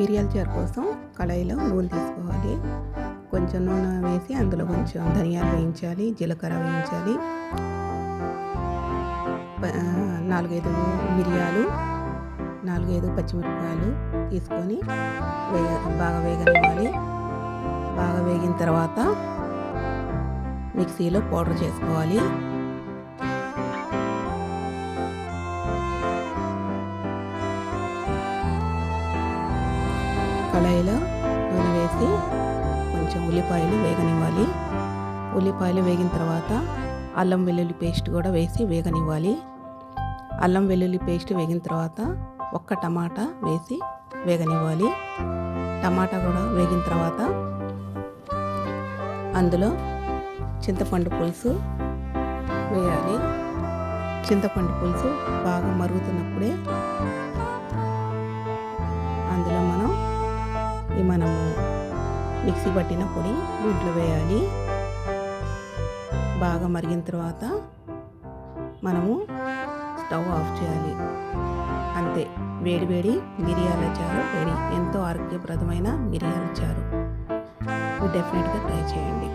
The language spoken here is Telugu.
మిరియాల చారు కోసం కళాయిలో నూనె తీసుకోవాలి. కొంచెం నూనె వేసి అందులో కొంచెం ధనియాలు వేయించాలి జీలకర్ర వేయించాలి. నాలుగైదు మిరియాలు నాలుగైదు పచ్చిమిరపకాయలు తీసుకొని వేగ బాగా వేగనివ్వాలి. బాగా వేగిన తర్వాత మిక్సీలో పౌడర్ చేసుకోవాలి. కళాయిలో నూనె వేసి కొంచెం ఉల్లిపాయలు వేగనివ్వాలి. ఉల్లిపాయలు వేగిన తర్వాత అల్లం వెల్లుల్లి పేస్ట్ కూడా వేసి వేగనివ్వాలి. అల్లం వెల్లుల్లి పేస్ట్ వేగిన తర్వాత ఒక్క టమాటా వేసి వేగనివ్వాలి. టమాటా కూడా వేగిన తర్వాత అందులో చింతపండు పులుసు వేయాలి. చింతపండు పులుసు బాగా మరుగుతున్నప్పుడే మిక్సీ పట్టిన పొడి దీంట్లో వేయాలి. బాగా మరిగిన తర్వాత మనము స్టవ్ ఆఫ్ చేయాలి. అంతే. వేడి వేడి మిరియాల చారు రెడీ. ఎంతో ఆరోగ్యప్రదమైన మిరియాల చారు. డెఫినెట్గా ట్రై చేయండి.